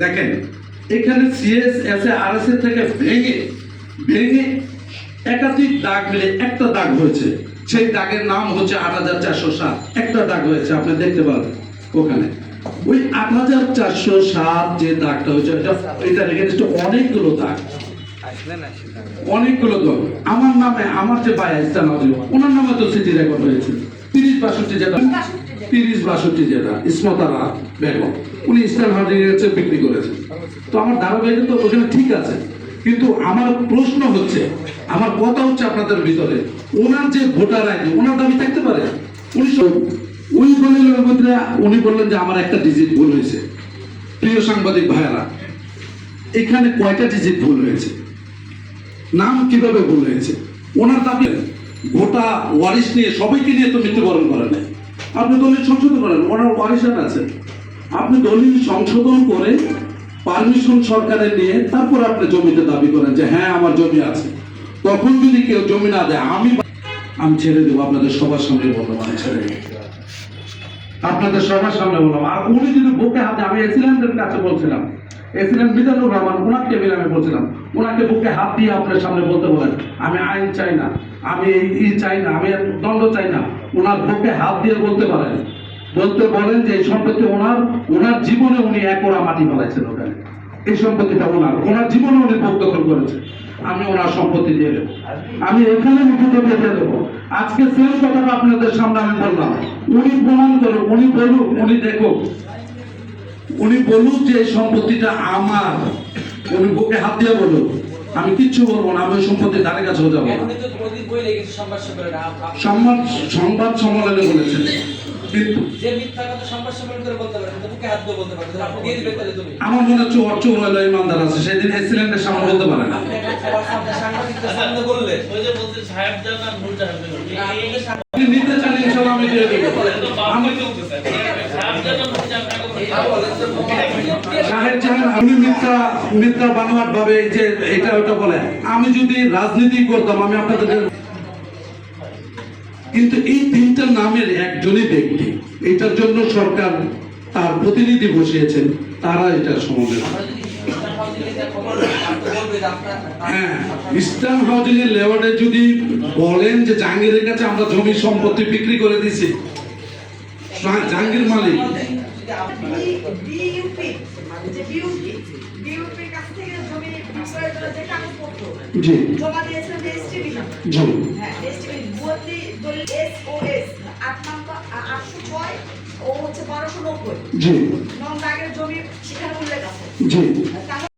দেখেন এখানে CS S আর S থেকে ভেঙে ভেঙে একাধিক দাগ মিলে একটা দাগ হয়েছে। সেই দাগের নাম হচ্ছে আট হাজার চারশো সাত। একটা দাগ হয়েছে আপনি দেখতে পাবেন ওখানে। ওই আট হাজার চারশো সাত যে দাগটা হয়েছে এটা এটার এগেনস্টে অনেকগুলো দাগ। অনেকগুলো দল আমার নামে আমার যে ভাই ওনার নামে তো স্মৃতি রেকর্ড হয়েছে। তিরিশ বাষট্টি যেটা তিরিশ বাষট্টি যেটা ইসমতারা বেগম, উনি ইস্টার্ন হাউজিং কাছে বিক্রি করেছেন। তো আমার ধারাবাহিক তো ওখানে ঠিক আছে, কিন্তু আমার প্রশ্ন হচ্ছে, আমার কথা হচ্ছে আপনাদের ভিতরে, ওনার যে ভোটার আইডি, ওনার দাবি থাকতে পারে? উনি দলিলের মধ্যে উনি বললেন যে আমার একটা ডিজিট ভুল হয়েছে। প্রিয় সাংবাদিক ভাইয়েরা, এখানে কয়টা ডিজিট ভুল হয়েছে? নাম কীভাবে ভুল হয়েছে? ওনার দাবি গোটা ওয়ারিশ নিয়ে সবাইকে নিয়ে তো মৃত্যুবরণ করে নাই। আপনি দলিল সংশোধন করেন, ওনার ওয়ারিশান আছে। আপনি দলিল সংশোধন করে পারমিশন সরকারের নিয়ে তারপর আপনি জমিতে দাবি করেন যে হ্যাঁ আমার জমি আছে। তখন যদি কেউ জমি না দেয়, আমি আমি ছেড়ে দেবো, আপনাদের সবার সামনে বললাম, আমি ছেড়ে আপনাদের সবার সামনে বললাম। আর উনি যদি বুকে হাতে, আমি এক্সিডেন্টের কাছে বলছিলাম এসিলেন্ট মিজানুর রহমান ওনার টেবিল আমি বলছিলাম, ওনাকে বুকে হাত দিয়ে আপনার সামনে বলতে বলেন, আমি আইন চাই না, আমি ই চাই না, আমি দণ্ড চাই না, ওনার বুকে হাত দিয়ে বলতে পারেন। বলতে বলেন যে এই সম্পত্তি ওনার ওনার জীবনে উনি এক ওরা মাটি ফেলাইছেন ওখানে। এই সম্পত্তিটা ওনার ওনার জীবনে উনি দখল করেছেন। আমি ওনার সম্পত্তি দিয়ে দেবো। আমি এখানে লিখিত দিয়ে দেবো। আজকে সেম কথাটা আপনাদের সামনে আমি বললাম। উনি প্রমাণ করুক উনি বলুক, উনি দেখুক। উনি বলুক যে এই সম্পত্তিটা আমার। উনি বুকে হাত দিয়ে বলুক। আমি কিচ্ছু বলব না আমি ওই সম্পত্তির ধারে কাছেও যাব। না এখনই তো প্রদীপ বই লেগেছে সংবাদ সম্মেলনে সংবাদ বলেছেন আমার মনে হচ্ছে হলো ইমানদার আছে। সেদিন এক্সিলেন্টের সামনে বলতে পারে না। নিতে চান ইনশাল্লাহ আমি দিয়ে দেবো। আপনি মিথ্যা মিথ্যা বানোয়াট ভাবে যে এটা ওটা বলে। আমি যদি রাজনীতি করতাম, আমি আপনাদের কিন্তু এই তিনটা নামের একজনই ব্যক্তি। এটার জন্য সরকার তার প্রতিনিধি বসিয়েছেন, তারা এটার সমাধান হ্যাঁ ইস্টার্ন যদি বলেন যে জাহাঙ্গীরের কাছে আমরা জমি সম্পত্তি বিক্রি করে দিছি জাহাঙ্গীর মালিক। কাগজপত্র জি। জমা দিয়েছেন রেজিস্ট্রি জি। হ্যাঁ দলিল এসওএস আট নম্বর আটশো ছয় ও হচ্ছে বারোশো নব্বই। জি। নং দাগের জমি সেখানে উল্লেখ আছে। জি।